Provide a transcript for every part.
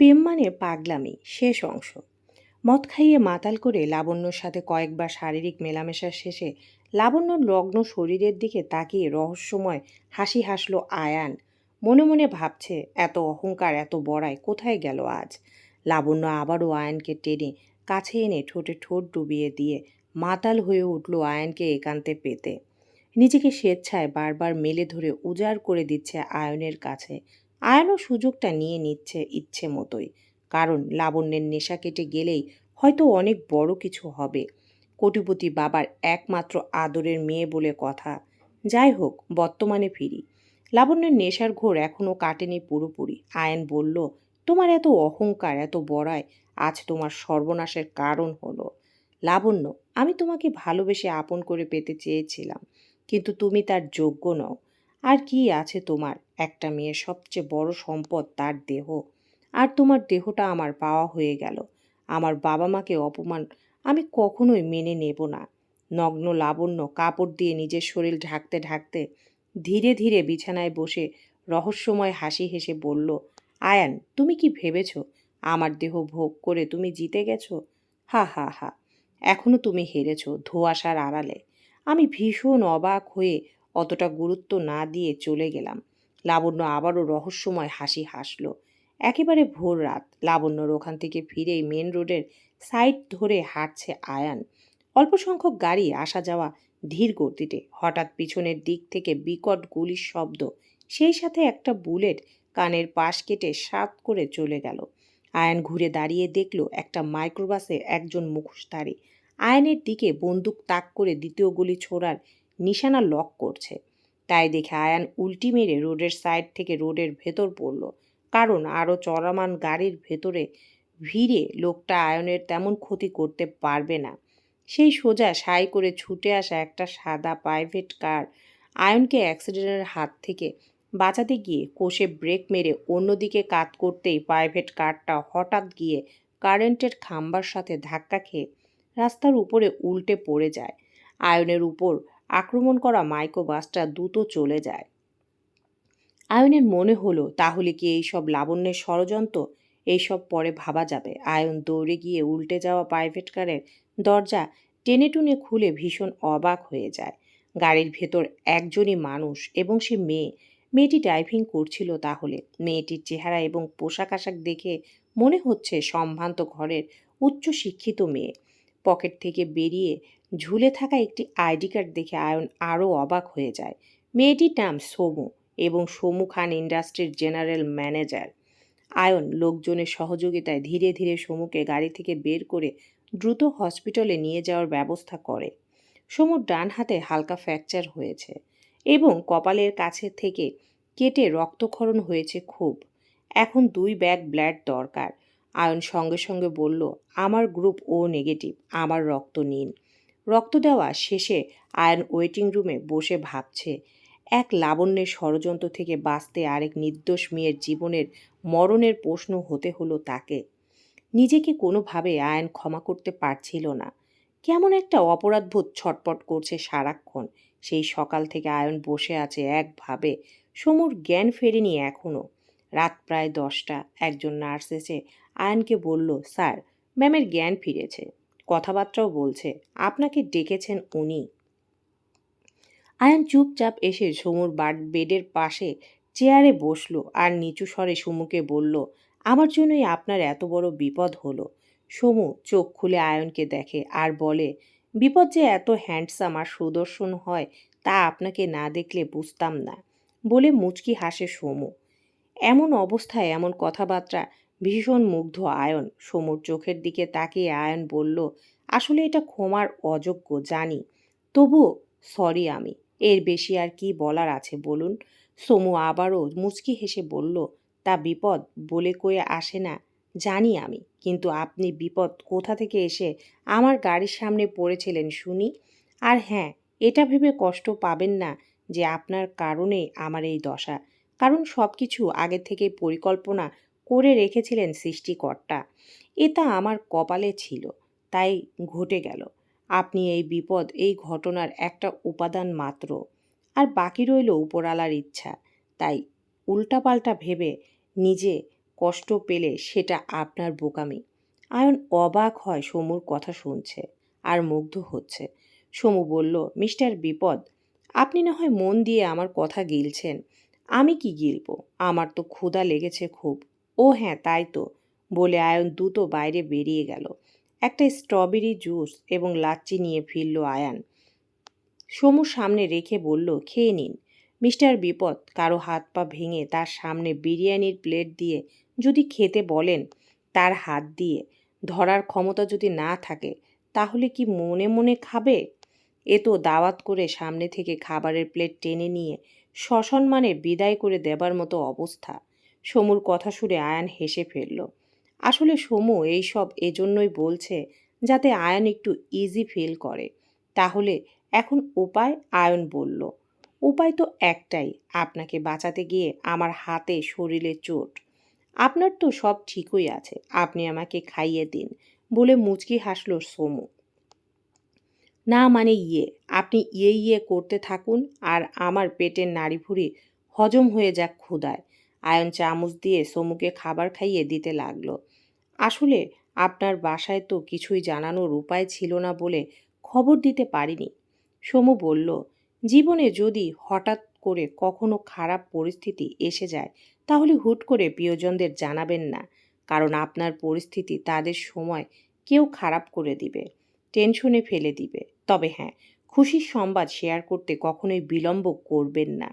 প্রেম মানে পাগলামি, শেষ অংশ। মদ খাইয়ে মাতাল করে লাবণ্যর সাথে কয়েকবার শারীরিক মেলামেশার শেষে লাবণ্যর লগ্ন শরীরের দিকে তাকিয়ে রহস্যময় হাসি হাসলো আয়ান। মনে মনে ভাবছে, এত অহংকার, এত বড়াই, কোথায় গেল আজ? লাবণ্য আবারও আয়নকে টেনে কাছে এনে ঠোঁটে ঠোঁট ডুবিয়ে দিয়ে মাতাল হয়ে উঠল আয়নকে একান্তে পেতে। নিজেকে স্বেচ্ছায় বারবার মেলে ধরে উজাড় করে দিচ্ছে আয়নের কাছে। আয়নও সুযোগটা নিয়ে নিচ্ছে ইচ্ছে মতোই, কারণ লাবণ্যের নেশা কেটে গেলেই হয়তো অনেক বড় কিছু হবে। কোটিপতি বাবার একমাত্র আদরের মেয়ে বলে কথা। যাই হোক, বর্তমানে ফিরি। লাবণ্যের নেশার ঘোর এখনও কাটেনি পুরোপুরি। আয়ন বলল, তোমার এত অহংকার, এত বড়ায় আজ তোমার সর্বনাশের কারণ হলো। লাবণ্য, আমি তোমাকে ভালোবেসে আপন করে পেতে চেয়েছিলাম, কিন্তু তুমি তার যোগ্য নও। আর কি আছে তোমার? একটা মেয়ের সবচেয়ে বড় সম্পদ তার দেহ। আর তোমার দেহটা আমার পাওয়া হয়ে গেল। আমার বাবা মাকে অপমান আমি কখনোই মেনে নেব না। নগ্ন লাবণ্য কাপড় দিয়ে নিজের শরীর ঢাকতে ঢাকতে ধীরে ধীরে বিছানায় বসে রহস্যময় হাসি হেসে বলল, আয়ান, তুমি কি ভেবেছ আমার দেহ ভোগ করে তুমি জিতে গেছো? হা হা হা, এখনও তুমি হেরেছ ধোয়াশার আড়ালে। আমি ভীষণ অবাক হয়ে অতটা গুরুত্ব না দিয়ে চলে গেলাম। লাবণ্য আবারও রহস্যময় হাসি হাসল। একেবারে ভোর রাত। লাবণ্যর ওখান থেকে ফিরেই মেন রোডের সাইড ধরে হাঁটছে আয়ান। অল্প সংখ্যক গাড়ি আসা যাওয়া ধীর গতিতে। হঠাৎ পিছনের দিক থেকে বিকট গুলির শব্দ। সেই সাথে একটা বুলেট কানের পাশ কেটে সাত করে চলে গেল। আয়ন ঘুরে দাঁড়িয়ে দেখল একটা মাইক্রোবাসে একজন মুখোশধারী। আয়নের দিকে বন্দুক তাক করে দ্বিতীয় গুলি ছোড়ার নিশানা লক করছে। তাই দেখে আয়ান উল্টি মেরে রোডের সাইড থেকে রোডের ভেতর পড়ল। কারণ আরও চড়ামান গাড়ির ভেতরে ভিড়ে লোকটা আয়নের তেমন ক্ষতি করতে পারবে না। সেই সোজা সাই করে ছুটে আসা একটা সাদা প্রাইভেট কার আয়নকে অ্যাক্সিডেন্টের হাত থেকে বাঁচাতে গিয়ে কোষে ব্রেক মেরে অন্যদিকে কাত করতেই প্রাইভেট কারটা হঠাৎ গিয়ে কারেন্টের খাম্বার সাথে ধাক্কা খেয়ে রাস্তার উপরে উল্টে পড়ে যায়। আয়নের উপর আক্রমণ করা মাইক্রো বাসটা দ্রুত চলে যায়। আয়নের মনে হলো, তাহলে কি এইসব লাবণ্যের ষড়যন্ত্র? এইসব পরে ভাবা যাবে। আয়ন দৌড়ে গিয়ে উল্টে যাওয়া প্রাইভেট কারের দরজা টেনে টুনে খুলে ভীষণ অবাক হয়ে যায়। গাড়ির ভেতর একজনই মানুষ এবং সে মেয়ে। মেয়েটি ড্রাইভিং করছিল তাহলে। মেয়েটির চেহারা এবং পোশাক আশাক দেখে মনে হচ্ছে সম্ভ্রান্ত ঘরের উচ্চ শিক্ষিত মেয়ে। পকেট থেকে বেরিয়ে ঝুলে থাকা একটি আইডি কার্ড দেখে আয়ন আরও অবাক হয়ে যায়। মেয়েটির নাম সোমু এবং সোমু খান ইন্ডাস্ট্রির জেনারেল ম্যানেজার। আয়ন লোকজনের সহযোগিতায় ধীরে ধীরে সমুকে গাড়ি থেকে বের করে দ্রুত হসপিটালে নিয়ে যাওয়ার ব্যবস্থা করে। সমুর ডান হাতে হালকা ফ্র্যাকচার হয়েছে এবং কপালের কাছে থেকে কেটে রক্তক্ষরণ হয়েছে খুব। এখন দুই ব্যাগ ব্লাড দরকার। আয়ন সঙ্গে সঙ্গে বলল, আমার গ্রুপ ও নেগেটিভ, আমার রক্ত নিন। রক্ত দেওয়া শেষে আয়ন ওয়েটিং রুমে বসে ভাবছে, এক লাবণ্যের ষড়যন্ত্র থেকে বাঁচতে আরেক নির্দোষ মেয়ের জীবনের মরণের প্রশ্ন হতে হলো তাকে। নিজেকে কোনোভাবে আয়ন ক্ষমা করতে পারছিল না। কেমন একটা অপরাধবোধ ছটপট করছে সারাক্ষণ। সেই সকাল থেকে আয়ন বসে আছে একভাবে। সমুর জ্ঞান ফেরেনি এখনও রাত প্রায় দশটা। একজন নার্স এসে আয়নকে বলল, স্যার, ম্যামের জ্ঞান ফিরেছে। কথাবার্তাও বলছে। আপনাকে ডেকেছেন উনি। আয়ন চুপচাপ এসে সমুর বাড বেডের পাশে চেয়ারে বসল আর নিচু স্বরে সমুকে বলল, আমার জন্যই আপনার এত বড় বিপদ হলো। সমু চোখ খুলে আয়নকে দেখে আর বলে, বিপদ যে এত হ্যান্ডসাম আর সুদর্শন হয় তা আপনাকে না দেখলে বুঝতাম না, বলে মুচকি হাসে সমু। এমন অবস্থায় এমন কথাবার্তা ভীষণ মুগ্ধ আয়ন। সমুর চোখের দিকে তাকিয়ে আয়ন বলল, আসলে এটা ক্ষমার অযোগ্য, জানি। তবুও সরি আমি। এর বেশি আর কি বলার আছে বলুন? সমু আবারও মুচকি হেসে বলল, তা বিপদ বলে কয়ে আসে না, জানি আমি। কিন্তু আপনি বিপদ কোথা থেকে এসে আমার গাড়ির সামনে পড়েছিলেন শুনি? আর হ্যাঁ এটা ভেবে কষ্ট পাবেন না যে আপনার কারণে আমার এই দশা। কারণ সব কিছু আগে থেকে পরিকল্পনা করে রেখেছিলেন সৃষ্টিকর্তা। এটা আমার কপালে ছিল, তাই ঘটে গেল। আপনি এই বিপদ, এই ঘটনার একটা উপাদান মাত্র। আর বাকি রইল উপরালার ইচ্ছা। তাই উল্টাপাল্টা ভেবে নিজে কষ্ট পেলে সেটা আপনার বোকামি। আয়ন অবাক হয় সমুর কথা শুনছে আর মুগ্ধ হচ্ছে। সমু বলল, মিস্টার বিপদ, আপনি না হয় মন দিয়ে আমার কথা গিলছেন। আমি কি গিলবো? আমার তো ক্ষুধা লেগেছে খুব। ও হ্যাঁ তাই তো, বলে আয়ন দ্রুত বাইরে বেরিয়ে গেল। একটা স্ট্রবেরি জুস এবং লাচ্চি নিয়ে ফিরল আয়ান। সমু সামনে রেখে বলল, খেয়ে নিন। মিস্টার বিপদ কারও হাত পা ভেঙে তার সামনে বিরিয়ানির প্লেট দিয়ে যদি খেতে বলেন তার হাত দিয়ে, ধরার ক্ষমতা যদি না থাকে, তাহলে কি মনে মনে খাবে? এ তো দাওয়াত করে সামনে থেকে খাবারের প্লেট টেনে নিয়ে, সসম্মানে বিদায় করে দেবার মতো অবস্থা। সমুর কথা শুনে আয়ান হেসে ফেলল। আসলে সমু এইসব এজন্যই বলছে যাতে আয়ন একটু ইজি ফিল করে। তাহলে এখন উপায় আয়ন বলল, উপায় তো একটাই, আপনাকে বাঁচাতে গিয়ে আমার হাতে শরীরে চোট। আপনার তো সব ঠিকই আছে, আপনি আমাকে খাইয়ে দিন, বলে মুচকি হাসল সোমু। না মানে ইয়ে আপনি ইয়ে ইয়ে করতে থাকুন আর আমার পেটের নাড়িভুড়ি হজম হয়ে যাক ক্ষুদায় আয়ন চামচ দিয়ে সমুকে খাবার খাইয়ে দিতে লাগল। আসলে আপনার বাসায় তো কিছুই জানানোর উপায় ছিল না বলে খবর দিতে পারিনি। সমু বলল, জীবনে যদি হঠাৎ করে কখনো খারাপ পরিস্থিতি এসে যায়, তাহলে হুট করে প্রিয়জনদের জানাবেন না, কারণ আপনার পরিস্থিতি তাদের সময় কেউ খারাপ করে দিবে, টেনশনে ফেলে দিবে। তবে হ্যাঁ খুশির সংবাদ শেয়ার করতে কখনোই বিলম্ব করবেন না।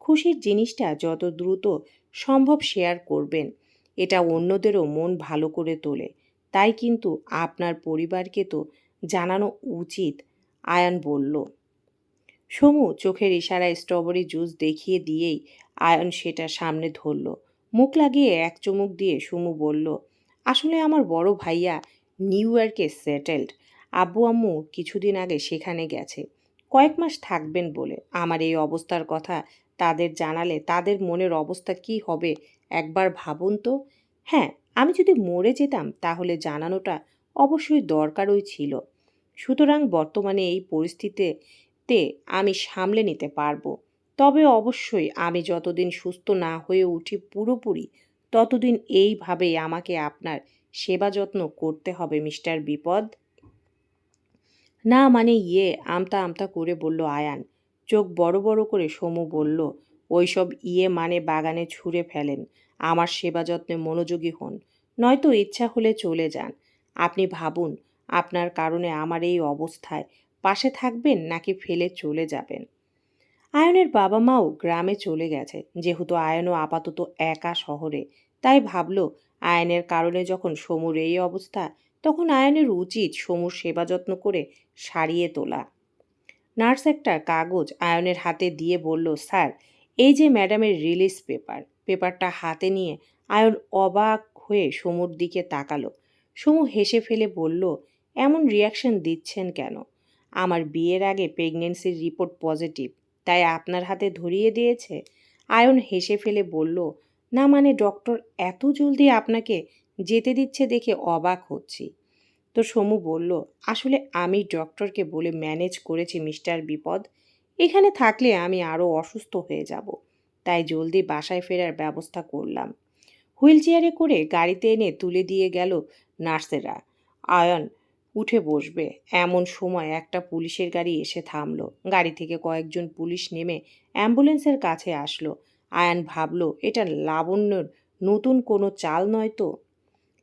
খুশির জিনিসটা যত দ্রুত সম্ভব শেয়ার করবেন। এটা অন্যদেরও মন ভালো করে তোলে। তাই কিন্তু আপনার পরিবারকে তো জানানো উচিত, আয়ান বলল। সমু চোখের ইশারায় স্ট্রবেরি জুস দেখিয়ে দিয়েই আয়ন সেটা সামনে ধরল। মুখ লাগিয়ে এক চুমুক দিয়ে সুমু বলল, আসলে আমার বড় ভাইয়া নিউ ইয়র্কে সেটেলড আব্বু আম্মু কিছুদিন আগে সেখানে গেছে। কয়েক মাস থাকবেন বলে আমার এই অবস্থার কথা তাদের জানালে তাদের মনের অবস্থা কি হবে একবার ভাবুন তো। হ্যাঁ আমি যদি মরে যেতাম তাহলে জানানোটা অবশ্যই দরকারই ছিল। সুতরাং বর্তমানে এই পরিস্থিতিতে আমি সামলে নিতে পারব। তবে অবশ্যই আমি যতদিন সুস্থ না হয়ে উঠি পুরোপুরি, ততদিন এইভাবেই আমাকে আপনার সেবা যত্ন করতে হবে, মিস্টার বিপদ। না মানে ইয়ে আমতা আমতা করে বলল আয়ান। চোখ বড় বড় করে সমু বলল, ওইসব ইয়ে মানে বাগানে ছুঁড়ে ফেলেন। আমার সেবা যত্নে মনোযোগী হন। নয়তো ইচ্ছা হলে চলে যান। আপনি ভাবুন, আপনার কারণে আমার এই অবস্থায় পাশে থাকবেন নাকি ফেলে চলে যাবেন? আয়নের বাবা মাও গ্রামে চলে গেছে। যেহেতু আয়নও আপাতত একা শহরে, তাই ভাবল, আয়নের কারণে যখন সমুর এই অবস্থা, তখন আয়নের উচিত সমুর সেবা যত্ন করে সারিয়ে তোলা। নার্স একটা কাগজ আয়নের হাতে দিয়ে বলল, স্যার, এই যে ম্যাডামের রিলিজ পেপার, পেপারটা হাতে নিয়ে আয়ন অবাক হয়ে সমুর দিকে তাকালো। সমু হেসে ফেলে বলল, এমন রিয়াকশন দিচ্ছেন কেন? আমার বিয়ের আগে প্রেগনেন্সির রিপোর্ট পজিটিভ তাই আপনার হাতে ধরিয়ে দিয়েছে? আয়ন হেসে ফেলে বলল, না মানে ডক্টর এত জলদি আপনাকে যেতে দিচ্ছে দেখে অবাক হচ্ছি। তো সমু বলল, আসলে আমি ডক্টরকে বলে ম্যানেজ করেছি মিস্টার বিপদ। এখানে থাকলে আমি আরও অসুস্থ হয়ে যাব। তাই জলদি বাসায় ফেরার ব্যবস্থা করলাম। হুইল চেয়ারে করে গাড়িতে এনে তুলে দিয়ে গেল নার্সেরা। আয়ন উঠে বসবে। এমন সময় একটা পুলিশের গাড়ি এসে থামলো। গাড়ি থেকে কয়েকজন পুলিশ নেমে অ্যাম্বুলেন্সের কাছে আসলো। আয়ান ভাবলো, এটা লাবণ্যর নতুন কোনো চাল নয় তো?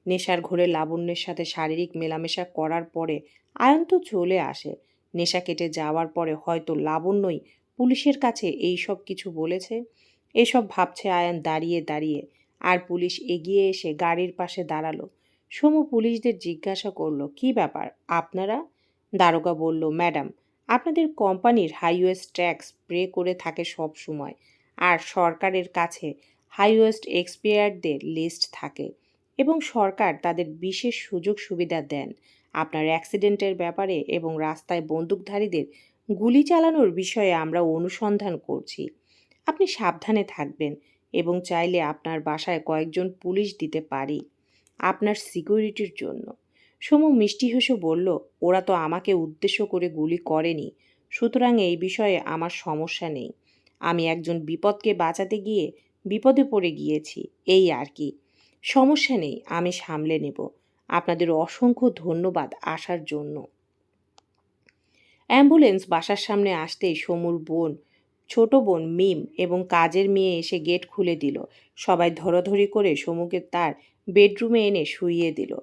নেশার ঘোরে লাবণ্যের সাথে শারীরিক মেলামেশা করার পরে আয়ন তো চলে আসে। নেশা কেটে যাওয়ার পরে হয়তো লাবণ্যই পুলিশের কাছে এই সব কিছু বলেছে। এসব ভাবছে আয়ান দাঁড়িয়ে দাঁড়িয়ে। আর পুলিশ এগিয়ে এসে গাড়ির পাশে দাঁড়াল। সমু পুলিশদের জিজ্ঞাসা করল, কি ব্যাপার? আপনারা? দারোগা বলল, ম্যাডাম, আপনাদের কোম্পানির হাইওয়েস্ট ট্যাক্স পে করে থাকে সব সময়। আর সরকারের কাছে হাইওয়েস্ট এক্সপায়ারদের লিস্ট থাকে। এবং সরকার তাদের বিশেষ সুযোগ সুবিধা দেন। আপনার অ্যাক্সিডেন্টের ব্যাপারে এবং রাস্তায় বন্দুকধারীদের গুলি চালানোর বিষয়ে আমরা অনুসন্ধান করছি। আপনি সাবধানে থাকবেন এবং চাইলে আপনার বাসায় কয়েকজন পুলিশ দিতে পারি আপনার সিকিউরিটির জন্য। সমু মিষ্টি হেসে বলল, ওরা তো আমাকে উদ্দেশ্য করে গুলি করেনি। সুতরাং এই বিষয়ে আমার সমস্যা নেই। আমি একজন বিপদকে বাঁচাতে গিয়ে বিপদে পড়ে গিয়েছি। এই আর কি। সমস্যা নেই, আমি সামলে নেব। আপনাদের অসংখ্য ধন্যবাদ আসার জন্য। অ্যাম্বুলেন্স বাসার সামনে আসতেই সমুর বোন, ছোট বোন মিম এবং কাজের মেয়ে এসে গেট খুলে দিল। সবাই ধরাধরি করে সমুকে তার বেডরুমে এনে শুইয়ে দিল।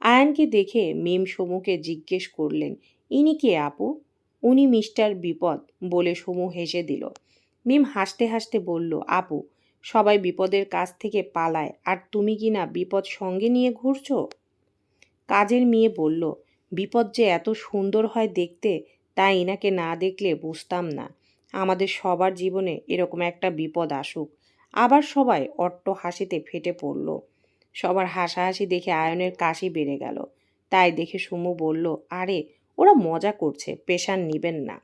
আয়ানকে দেখে মিম সমুকে জিজ্ঞেস করলেন, ইনি কে আপু? উনি মিস্টার বিপদ, বলে সমু হেসে দিল। মিম হাসতে হাসতে বলল, আপু সবাই বিপদের কাছ থেকে পালায়। আর তুমি কি না বিপদ সঙ্গে নিয়ে ঘুরছো? কাজের মেয়ে বলল, বিপদ যে এত সুন্দর হয় দেখতে, তা ইনাকে না দেখলে বুঝতাম না। আমাদের সবার জীবনে এরকম একটা বিপদ আসুক। আবার সবাই অট্ট হাসিতে ফেটে পড়ল। সবার হাসাহাসি দেখে আয়নের কাশি বেড়ে গেল। তাই দেখে সুমু বলল, আরে, ওরা মজা করছে, পেশান নিবেন না।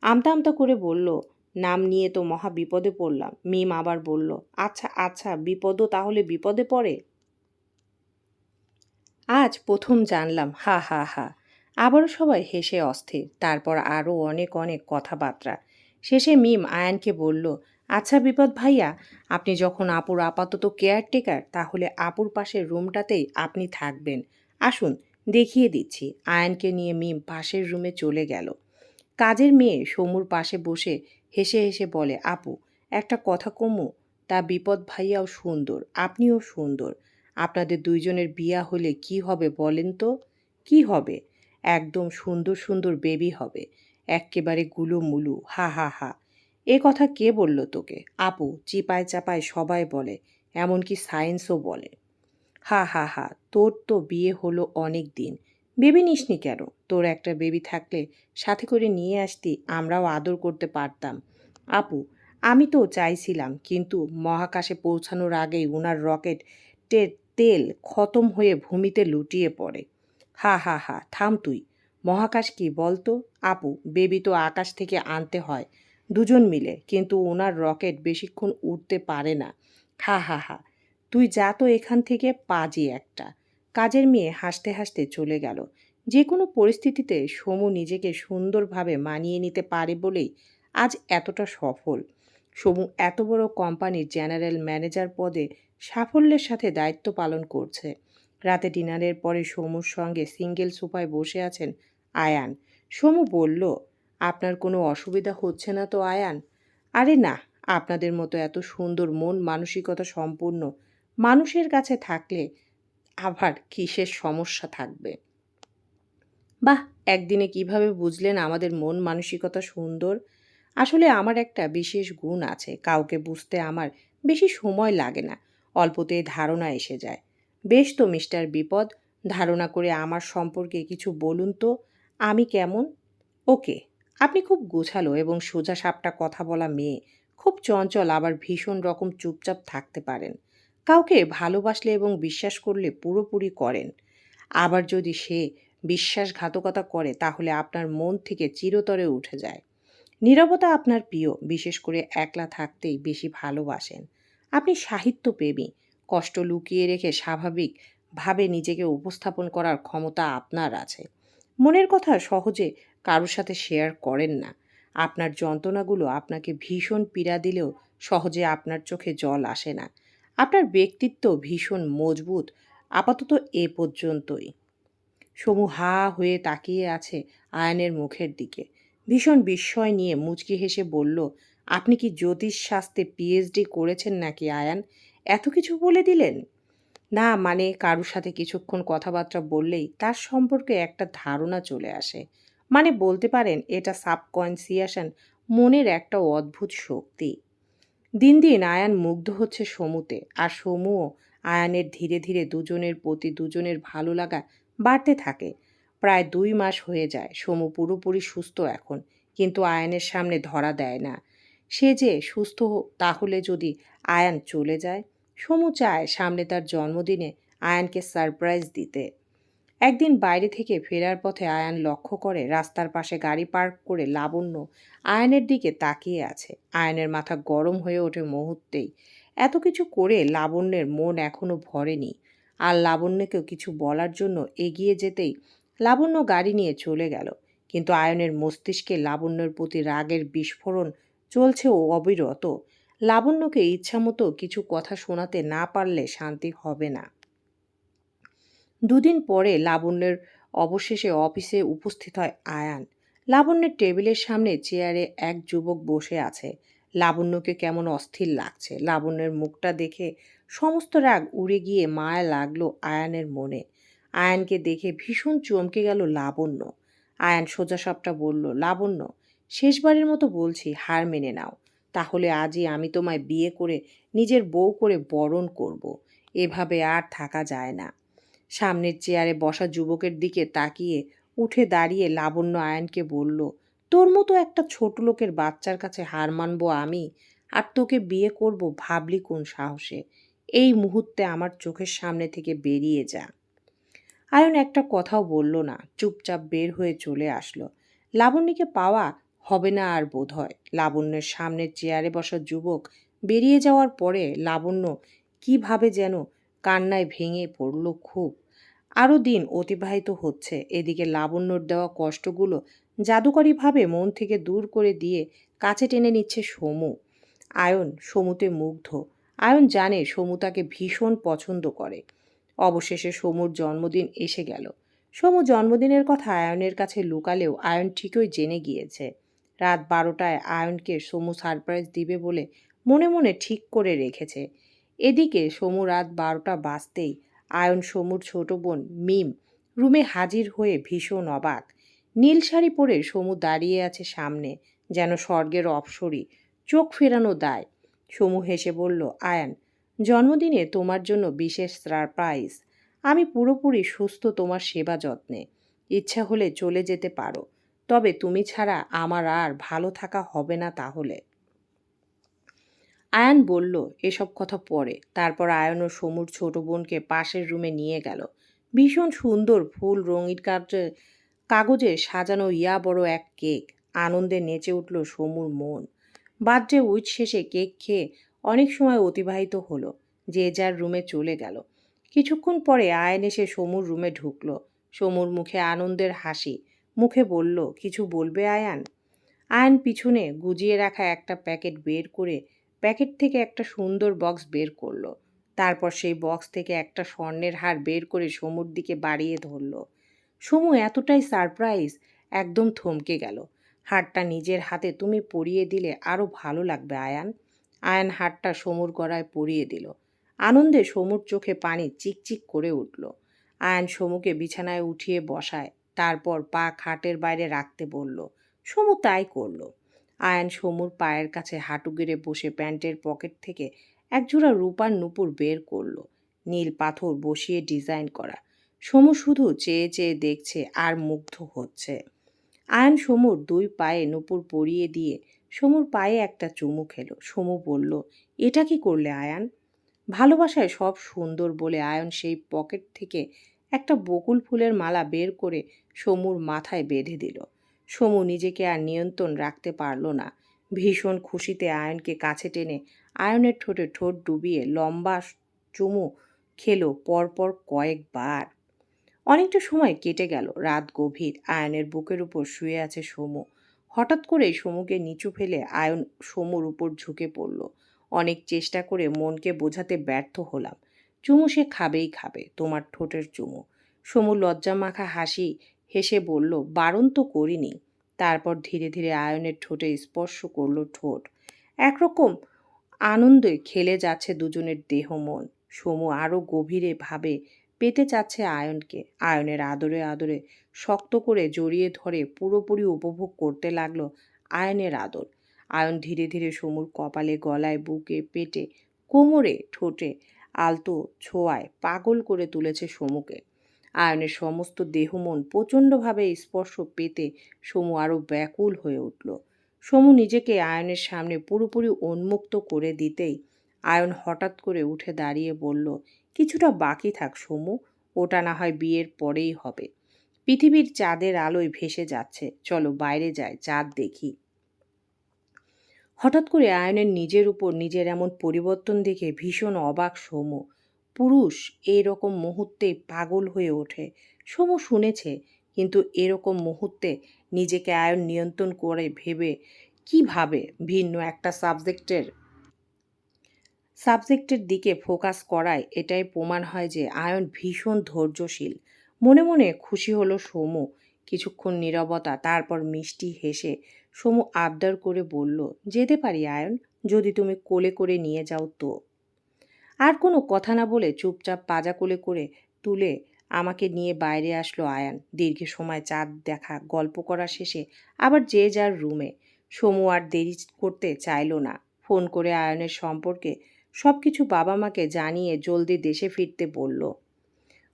আমতা আমতা করে বলল নাম নিয়ে তো মহা বিপদে পড়লাম। মিম আবার বলল আচ্ছা আচ্ছা বিপদও তাহলে বিপদে পড়ে? আজ প্রথম জানলাম, হা হা হা। আবারও সবাই হেসে অস্থির, তারপর আরও অনেক অনেক কথাবার্তা। শেষে মিম আয়ানকে বলল আচ্ছা বিপদ ভাইয়া, আপনি যখন আপুর আপাতত কেয়ারটেকার, তাহলে আপুর পাশের রুমটাতেই আপনি থাকবেন। আসুন, দেখিয়ে দিচ্ছি। আয়ানকে নিয়ে মিম পাশের রুমে চলে গেল। কাজের মেয়ে সমুর পাশে বসে হেসে হেসে বলে, আপু, একটা কথা কমু, তা বিপদ ভাইয়াও সুন্দর, আপনিও সুন্দর। আপনাদের দুইজনের বিয়া হলে কি হবে বলেন তো? কি হবে? একদম সুন্দর সুন্দর বেবি হবে, এক্কেবারে গুলো মুলু হা হা হা। এ কথা কে বলল তোকে? আপু, চিপায় চাপায় সবাই বলে, এমনকি সায়েন্সও বলে। হা হা হা, তোর তো বিয়ে হলো অনেক দিন বেবি নিসনি কেন? তোর একটা বেবি থাকলে সাথে করে নিয়ে আসতি, আমরাও আদর করতে পারতাম। আপু, আমি তো চাইছিলাম, কিন্তু মহাকাশে পৌঁছানোর আগেই উনার রকেট তেল খতম হয়ে ভূমিতে লুটিয়ে পড়ে। হা হা হা, থাম তুই। মহাকাশ কি বলতো? আপু, বেবি তো আকাশ থেকে আনতে হয়, দুজন মিলে, কিন্তু ওনার রকেট বেশিক্ষণ উঠতে পারে না। হা হা হা, তুই যা তো এখান থেকে পাজি একটা। কাজের মেয়ে হাসতে হাসতে চলে গেল। যে কোনো পরিস্থিতিতে সমু নিজেকে সুন্দরভাবে মানিয়ে নিতে পারে বলেই আজ এতটা সফল। সমু এত বড় কোম্পানির জেনারেল ম্যানেজার পদে সাফল্যের সাথে দায়িত্ব পালন করছে। রাতে ডিনারের পরে সমুর সঙ্গে সিঙ্গেল সোফায় বসে আছেন আয়ান। সমু বলল, আপনার কোনো অসুবিধা হচ্ছে না তো আয়ান? আরে না, আপনাদের মতো এত সুন্দর মন মানসিকতা সম্পূর্ণ মানুষের কাছে থাকলে আবার কিসের সমস্যা থাকবে? বাহ! একদিনে কীভাবে বুঝলেন আমাদের মন মানসিকতা সুন্দর? আসলে আমার একটা বিশেষ গুণ আছে কাউকে বুঝতে আমার বেশি সময় লাগে না অল্পতেই ধারণা এসে যায়। বেশ তো মিস্টার বিপদ ধারণা করে আমার সম্পর্কে কিছু বলুন তো আমি কেমন? ওকে আপনি খুব গোছালো এবং সোজা সাপটা কথা বলা মেয়ে খুব চঞ্চল আবার ভীষণ রকম চুপচাপ থাকতে পারেন। কাউকে ভালোবাসলে এবং বিশ্বাস করলে পুরোপুরি করেন। আবার যদি সে বিশ্বাসঘাতকতা করে, তাহলে আপনার মন থেকে চিরতরে উঠে যায়। নীরবতা আপনার প্রিয়, বিশেষ করে একলা থাকতেই বেশি ভালোবাসেন। আপনি সাহিত্য প্রেমী কষ্ট লুকিয়ে রেখে স্বাভাবিকভাবে নিজেকে উপস্থাপন করার ক্ষমতা আপনার আছে। মনের কথা সহজে কারোর সাথে শেয়ার করেন না। আপনার যন্ত্রণাগুলো আপনাকে ভীষণ পীড়া দিলেও সহজে আপনার চোখে জল আসে না। আপনার ব্যক্তিত্ব ভীষণ মজবুত, আপাতত এ পর্যন্তই। সমু হা হয়ে তাকিয়ে আছে আয়নের মুখের দিকে। ভীষণ বিস্ময় নিয়ে মুচকি হেসে বলল, আপনি কি জ্যোতিষ শাস্ত্রে পিএইচডি করেছেন নাকি আয়ান? এত কিছু বলে দিলেন? না মানে কারুর সাথে কিছুক্ষণ কথাবার্তা বললেই তার সম্পর্কে একটা ধারণা চলে আসে। মানে বলতে পারেন, এটা সাবকনসিয়াশন, মনের একটা অদ্ভুত শক্তি। দিন দিন আয়ান মুগ্ধ হচ্ছে সমুতে, আর সমুও আয়ানের ধীরে ধীরে দুজনের প্রতি দুজনের ভালো লাগা বাড়তে থাকে। প্রায় দুই মাস হয়ে যায় সমু পুরোপুরি সুস্থ এখন, কিন্তু আয়ানের সামনে ধরা দেয় না। সে যে সুস্থ তাহলে যদি আয়ান চলে যায় সমু চায় সামনে তার জন্মদিনে আয়ানকে সারপ্রাইজ দিতে। একদিন বাইরে থেকে ফেরার পথে আয়ান লক্ষ্য করে রাস্তার পাশে গাড়ি পার্ক করে লাবণ্য আয়নের দিকে তাকিয়ে আছে। আয়নের মাথা গরম হয়ে ওঠে মুহূর্তেই। এত কিছু করে লাবণ্যের মন এখনও ভরেনি। আর লাবণ্যকেও কিছু বলার জন্য এগিয়ে যেতেই লাবণ্য গাড়ি নিয়ে চলে গেল। কিন্তু আয়নের মস্তিষ্কে লাবণ্যের প্রতি রাগের বিস্ফোরণ চলছে ও অবিরত। লাবণ্যকে ইচ্ছামতো কিছু কথা শোনাতে না পারলে শান্তি হবে না। দুদিন পরে লাবণ্যের অবশেষে অফিসে উপস্থিত হয় আয়ান। লাবণ্যের টেবিলের সামনে চেয়ারে এক যুবক বসে আছে। লাবণ্যকে কেমন অস্থির লাগছে। লাবণ্যের মুখটা দেখে সমস্ত রাগ উড়ে গিয়ে মায়া লাগল আয়ানের মনে। আয়ানকে দেখে ভীষণ চমকে গেল লাবণ্য। আয়ান সোজাসাপটা বলল, লাবণ্য, শেষবারের মতো বলছি হার মেনে নাও। তাহলে আজই আমি তোমায় বিয়ে করে নিজের বউ করে বরণ করব। এভাবে আর থাকা যায় না। সামনের চেয়ারে বসা যুবকের দিকে তাকিয়ে উঠে দাঁড়িয়ে লাবণ্য আয়নকে বলল, তোর মতো একটা ছোট লোকের বাচ্চার কাছে হার মানবো আমি? আর তোকে বিয়ে করব ভাবলি কোন সাহসে? এই মুহূর্তে আমার চোখের সামনে থেকে বেরিয়ে যা আয়ন একটা কথাও বলল না, চুপচাপ বের হয়ে চলে আসলো। লাবণ্যকে পাওয়া হবে না আর বোধ হয়। লাবণ্যের সামনের চেয়ারে বসা যুবক বেরিয়ে যাওয়ার পরে লাবণ্য কীভাবে যেন কান্নায় ভেঙে পড়ল খুব। আরও দিন অতিবাহিত হচ্ছে। এদিকে লাবণ্যর দেওয়া কষ্টগুলো জাদুকরীভাবে মন থেকে দূর করে দিয়ে কাছে টেনে নিচ্ছে সমু। আয়ন সমুতে মুগ্ধ। আয়ন জানে সমু তাকে ভীষণ পছন্দ করে। অবশেষে সমুর জন্মদিন এসে গেল। সমু জন্মদিনের কথা আয়নের কাছে লুকালেও আয়ন ঠিকই জেনে গিয়েছে। রাত বারোটায় আয়নকে সমু সারপ্রাইজ দিবে বলে মনে মনে ঠিক করে রেখেছে। এদিকে সমু রাত বারোটা বাজতেই আয়ন সমুর ছোট বোন মিম রুমে হাজির হয়ে ভীষণ অবাক। নীল শাড়ি পরে সমু দাঁড়িয়ে আছে সামনে, যেন স্বর্গের অপসরী, চোখ ফেরানো দায়। সমু হেসে বলল, আয়ান, জন্মদিনে তোমার জন্য বিশেষ সারপ্রাইজ। আমি পুরোপুরি সুস্থ তোমার সেবা যত্নে। ইচ্ছা হলে চলে যেতে পারো। তবে তুমি ছাড়া আমার আর ভালো থাকা হবে না তাহলে। আয়ান বলল, এসব কথা পরে। তারপর আয়ন ও সমুর ছোট বোনকে পাশের রুমে নিয়ে গেল। ভীষণ সুন্দর ফুল রঙিন কাগজে কাগজে সাজানো ইয়া বড় এক কেক। আনন্দে নেচে উঠল সমুর মন। বার্থডে উইচ শেষে কেক খেয়ে অনেক সময় অতিবাহিত হলো, যে যার রুমে চলে গেল। কিছুক্ষণ পরে আয়ন এসে সমুর রুমে ঢুকলো। সমুর মুখে আনন্দের হাসি। মুখে বলল, কিছু বলবে আয়ান? আয়ন পিছনে গুজিয়ে রাখা একটা প্যাকেট বের করে প্যাকেট থেকে একটা সুন্দর বক্স বের করল। তারপর সেই বক্স থেকে একটা স্বর্ণের হার বের করে সমুর দিকে বাড়িয়ে ধরল। সমু এতটাই সারপ্রাইজ, একদম থমকে গেল। হারটা নিজের হাতে তুমি পরিয়ে দিলে আরও ভালো লাগবে, আয়ান। আয়ান হারটা সমুর গড়ায় পরিয়ে দিল। আনন্দে সমুর চোখে পানি চিকচিক করে উঠল। আয়ান সমুকে বিছানায় উঠিয়ে বসায়, তারপর পা খাটের বাইরে রাখতে বলল, সমু তাই করল। আয়ান সমুর পায়ের কাছে হাঁটু গেড়ে বসে প্যান্টের পকেট থেকে একজোড়া রূপার নুপুর বের করল। নীল পাথর বসিয়ে ডিজাইন করা। সমু শুধু চেয়ে চেয়ে দেখছে আর মুগ্ধ হচ্ছে। আয়ান সমুর দুই পায়ে নুপুর পরিয়ে দিয়ে সমুর পায়ে একটা চুমু খেলো। সমু বলল, এটা কি করলে আয়ান? ভালোবাসায় সব সুন্দর বলে আয়ন সেই পকেট থেকে একটা বকুল ফুলের মালা বের করে সমুর মাথায় বেঁধে দিল। সমু নিজেকে আর নিয়ন্ত্রণ রাখতে পারল না। ভীষণ খুশিতে আয়নকে কাছে টেনে আয়নের ঠোঁটে ঠোঁট ডুবিয়ে লম্বা চুমু খেলো পরপর কয়েকবার। অনেকটা সময় কেটে গেল, রাত গভীর। আয়নের বুকের উপর শুয়ে আছে সমু। হঠাৎ করে সমুকে নিচু ফেলে আয়ন সমুর উপর ঝুঁকে পড়ল। অনেক চেষ্টা করে মনকে বোঝাতে ব্যর্থ হলাম। চুমু সে খাবেই খাবে, তোমার ঠোঁটের চুমু। সমু লজ্জা মাখা হাসি হেসে বলল, বারণ তো করিনি। তারপর ধীরে ধীরে আয়নের ঠোঁটে স্পর্শ করল ঠোঁট। একরকম আনন্দে খেলে যাচ্ছে দুজনের দেহ মন। সমু আরও গভীরে ভাবে পেতে চাচ্ছে আয়নকে। আয়নের আদরে আদরে শক্ত করে জড়িয়ে ধরে পুরোপুরি উপভোগ করতে লাগল আয়নের আদর। আয়ন ধীরে ধীরে সমুর কপালে, গলায়, বুকে, পেটে, কোমরে, ঠোঁটে আলতো ছোঁয়ায় পাগল করে তুলেছে সমুকে। আয়নের সমস্ত দেহ মন প্রচণ্ডভাবে স্পর্শ পেতে সমু আরও ব্যাকুল হয়ে উঠল। সমু নিজেকে আয়নের সামনে পুরোপুরি উন্মুক্ত করে দিতেই আয়ন হঠাৎ করে উঠে দাঁড়িয়ে বলল, কিছুটা বাকি থাক সমু, ওটা না হয় বিয়ের পরেই হবে। পৃথিবীর চাঁদের আলোয় ভেসে যাচ্ছে। চলো বাইরে যায় চাঁদ দেখি। হঠাৎ করে আয়নের নিজের উপর নিজের এমন পরিবর্তন দেখে ভীষণ অবাক সমু। পুরুষ এরকম মুহূর্তে পাগল হয়ে ওঠে। সমু শুনেছে, কিন্তু এরকম মুহূর্তে নিজেকে আয়ন নিয়ন্ত্রণ করে ভেবে কীভাবে ভিন্ন একটা সাবজেক্টের? সাবজেক্টের দিকে ফোকাস করায় এটাই প্রমাণ হয় যে আয়ন ভীষণ ধৈর্যশীল। মনে মনে খুশি হলো সমু। কিছুক্ষণ নীরবতা, তারপর মিষ্টি হেসে সমু আবদার করে বলল, যেতে পারি আয়ন, যদি তুমি কোলে করে নিয়ে যাও তো। আর কোনো কথা না বলে চুপচাপ পাজা কোলে করে তুলে আমাকে নিয়ে বাইরে আসলো আয়ান। দীর্ঘ সময় চাঁদ দেখা গল্প করা শেষে আবার যে যার রুমে। সমু আর দেরি করতে চাইলো না। ফোন করে আয়নের সম্পর্কে সব কিছু বাবা মাকে জানিয়ে জলদি দেশে ফিরতে বলল।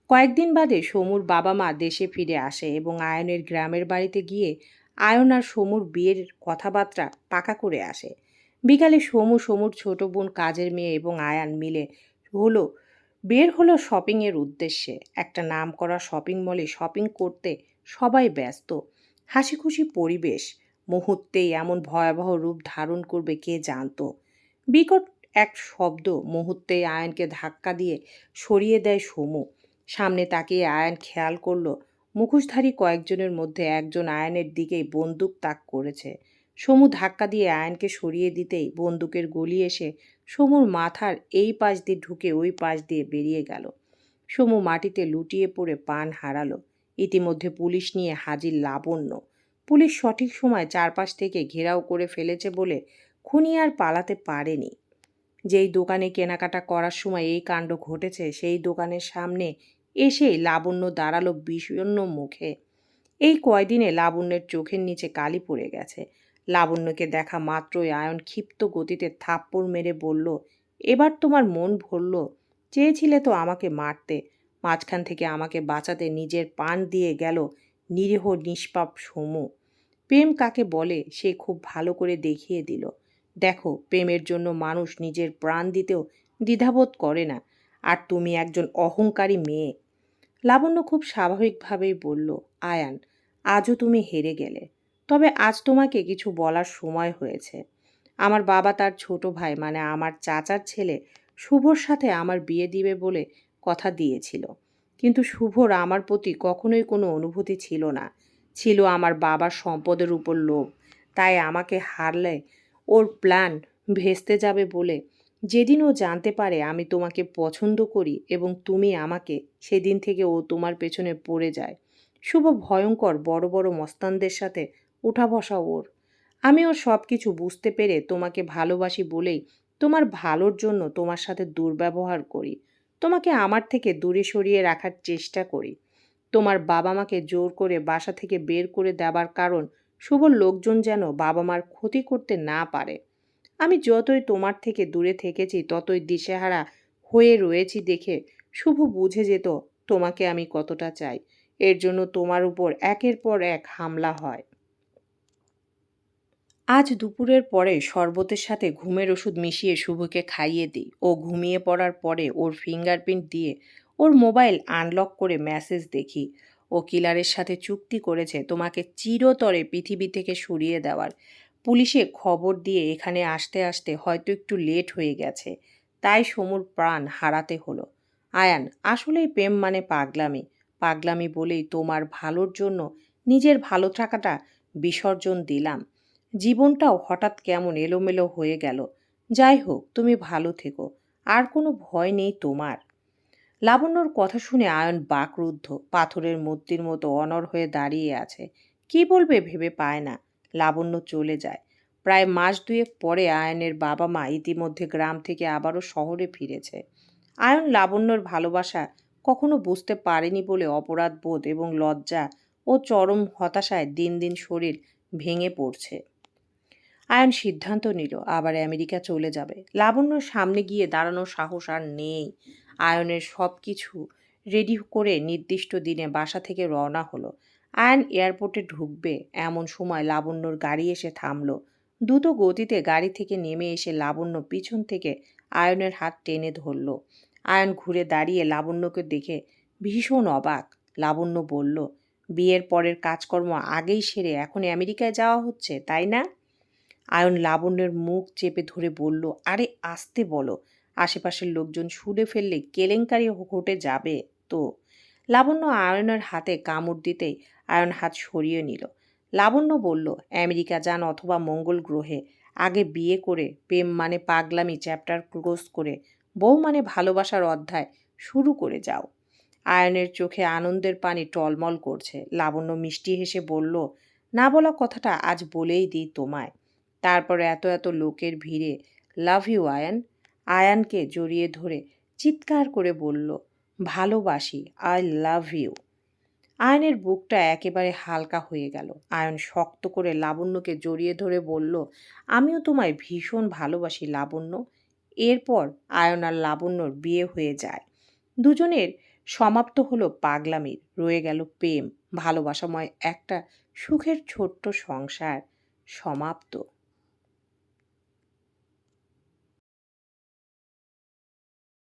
কয়েকদিন বাদে সমুর বাবা মা দেশে ফিরে আসে এবং আয়নের গ্রামের বাড়িতে গিয়ে আয়ন আর সমুর বিয়ের কথাবার্তা পাকা করে আসে। বিকালে সমু, সমুর ছোট বোন কাজের মেয়ে এবং আয়ান মিলে হলো, বের হলো শপিংয়ের উদ্দেশ্যে। একটা নাম করা শপিং মলে শপিং করতে সবাই ব্যস্ত। হাসি খুশি পরিবেশ, মুহূর্তেই এমন ভয়াবহ রূপ ধারণ করবে কে জানতো? বিকট এক শব্দ মুহূর্তেই আয়নকে ধাক্কা দিয়ে সরিয়ে দেয় সমু। সামনে তাকিয়ে আয়ন খেয়াল করল, মুখোশধারী কয়েকজনের মধ্যে একজন আয়নের দিকেই বন্দুক তাক করেছে। সমু ধাক্কা দিয়ে আয়নকে সরিয়ে দিতেই বন্দুকের গলি এসে সমুর মাথার এই পাশ দিয়ে ঢুকে ওই পাশ দিয়ে বেরিয়ে গেল। সমু মাটিতে লুটিয়ে পড়ে পান হারালো। ইতিমধ্যে পুলিশ নিয়ে হাজির লাবণ্য। পুলিশ সঠিক সময় চারপাশ থেকে ঘেরাও করে ফেলেছে বলে খুনি আর পালাতে পারেনি। যেই দোকানে কেনাকাটা করার সময় এই কাণ্ড ঘটেছে, সেই দোকানের সামনে এসেই লাবণ্য দাঁড়াল বিষণ্ণ মুখে। এই কয়দিনে লাবণ্যের চোখের নিচে কালি পড়ে গেছে। লাবণ্যকে দেখা মাত্রই আয়ন ক্ষিপ্ত গতিতে থাপ্পড় মেরে বলল, এবার তোমার মন ভরল। চেয়েছিলে তো আমাকে মারতে। মাঝখান থেকে আমাকে বাঁচাতে নিজের পান দিয়ে গেল নিরীহ নিষ্পাপ সমু। প্রেম কাকে বলে সে খুব ভালো করে দেখিয়ে দিল। দেখো, প্রেমের জন্য মানুষ নিজের প্রাণ দিতেও দ্বিধাবোধ করে না। আর তুমি একজন অহংকারী মেয়ে। লাবণ্য খুব স্বাভাবিকভাবেই বলল, আয়ান, আজও তুমি হেরে গেলে। তবে আজ তোমাকে কিছু বলার সময় হয়েছে। আমার বাবা তার ছোট ভাই মানে আমার চাচার ছেলে, শুভর সাথে আমার বিয়ে দিবে বলে কথা দিয়েছিল। কিন্তু শুভর আমার প্রতি কখনোই কোনো অনুভূতি ছিল না। ছিল আমার বাবার সম্পদের উপর লোভ। তাই আমাকে হারলে ওর প্ল্যান ভেস্তে যাবে বলে যেদিন ও জানতে পারে আমি তোমাকে পছন্দ করি এবং তুমি আমাকে, সেদিন থেকে ও তোমার পেছনে পড়ে যায়। শুভ ভয়ঙ্কর বড় বড় মস্তানদের সাথে উঠা বসা ওর। আমি ওর সব কিছু বুঝতে পেরে তোমাকে ভালোবাসি বলেই তোমার ভালোর জন্য তোমার সাথে দুর্ব্যবহার করি। তোমাকে আমার থেকে দূরে সরিয়ে রাখার চেষ্টা করি। তোমার বাবা মাকে জোর করে বাসা থেকে বের করে দেবার কারণ শুভ লোকজন যেন বাবা মার ক্ষতি করতে না পারে। আমি যতই তোমার থেকে দূরে থেকেছি, ততই দিশেহারা হয়ে রয়েছি দেখে শুভ বুঝে যেত তোমাকে আমি কতটা চাই। এর জন্য তোমার উপর একের পর এক হামলা হয়। আজ দুপুরের পরে শরবতের সাথে ঘুমের ওষুধ মিশিয়ে শুভকে খাইয়ে দিই। ও ঘুমিয়ে পড়ার পরে ওর ফিঙ্গারপ্রিন্ট দিয়ে ওর মোবাইল আনলক করে মেসেজ দেখি। ও কিলারের সাথে চুক্তি করেছে তোমাকে চিরতরে পৃথিবী থেকে সরিয়ে দেওয়ার। পুলিশে খবর দিয়ে এখানে আসতে আসতে হয়তো একটু লেট হয়ে গেছে। তাই সমুর প্রাণ হারাতে হলো। আয়ান, আসলেই প্রেম মানে পাগলামি। পাগলামি বলেই তোমার ভালোর জন্য নিজের ভালো থাকাটা বিসর্জন দিলাম। জীবনটাও হঠাৎ কেমন এলোমেলো হয়ে গেল। যাই হোক, তুমি ভালো থেকো। আর কোনো ভয় নেই তোমার। লাবণ্যর কথা শুনে আয়ন বাকরুদ্ধ পাথরের মূর্তির মতো অনর হয়ে দাঁড়িয়ে আছে। কি বলবে ভেবে পায় না। লাবণ্য চলে যায়। প্রায় মাস দুয়েক পরে আয়নের বাবা মা ইতিমধ্যে গ্রাম থেকে আবারও শহরে ফিরেছে। আয়ন লাবণ্যর ভালোবাসা কখনো বুঝতে পারেনি বলে অপরাধ বোধ এবং লজ্জা ও চরম হতাশায় দিন দিন শরীর ভেঙে পড়ছে। আয়ন সিদ্ধান্ত নিল, আবার আমেরিকা চলে যাবে। লাবণ্যর সামনে গিয়ে দাঁড়ানোর সাহস আর নেই। আয়নের সব কিছু রেডি করে নির্দিষ্ট দিনে বাসা থেকে রওনা হলো। আয়ন এয়ারপোর্টে ঢুকবে, এমন সময় লাবণ্যর গাড়ি এসে থামল। দ্রুত গতিতে গাড়ি থেকে নেমে এসে লাবণ্য পিছন থেকে আয়নের হাত টেনে ধরল। আয়ন ঘুরে দাঁড়িয়ে লাবণ্যকে দেখে ভীষণ অবাক। লাবণ্য বলল, বিয়ের পরের কাজকর্ম আগেই সেরে এখন আমেরিকায় যাওয়া হচ্ছে, তাই না? আয়ন লাবণ্যের মুখ চেপে ধরে বলল, আরে, আসতে বলো। আশেপাশের লোকজন শুনে ফেললে কেলেঙ্কারি ঘটে যাবে তো? লাবণ্য আয়নের হাতে কামড় দিতেই আয়ন হাত সরিয়ে নিল। লাবণ্য বলল, আমেরিকা যান অথবা মঙ্গল গ্রহে। আগে বিয়ে করে, প্রেম মানে পাগলামি চ্যাপ্টার ক্লোজ করে, বউ মানে ভালোবাসার অধ্যায় শুরু করে যাও। আয়নের চোখে আনন্দের পানি টলমল করছে। লাবণ্য মিষ্টি হেসে বলল, না বলা কথাটা আজ বলেই দিই তোমায়। তারপর এত এত লোকের ভিড়ে, লাভ ইউ, আয়ান। আয়ানকে জড়িয়ে ধরে চিৎকার করে বলল, ভালোবাসি, আই লাভ ইউ। আয়নের বুকটা একেবারে হালকা হয়ে গেল। আয়ন শক্ত করে লাবণ্যকে জড়িয়ে ধরে বলল, আমিও তোমায় ভীষণ ভালোবাসি, লাবণ্য। এরপর আয়ন আর লাবণ্যর বিয়ে হয়ে যায়। দুজনের সমাপ্ত হলো পাগলামির রয়ে গেল প্রেম, ভালোবাসাময় একটা সুখের ছোট্ট সংসার সমাপ্ত।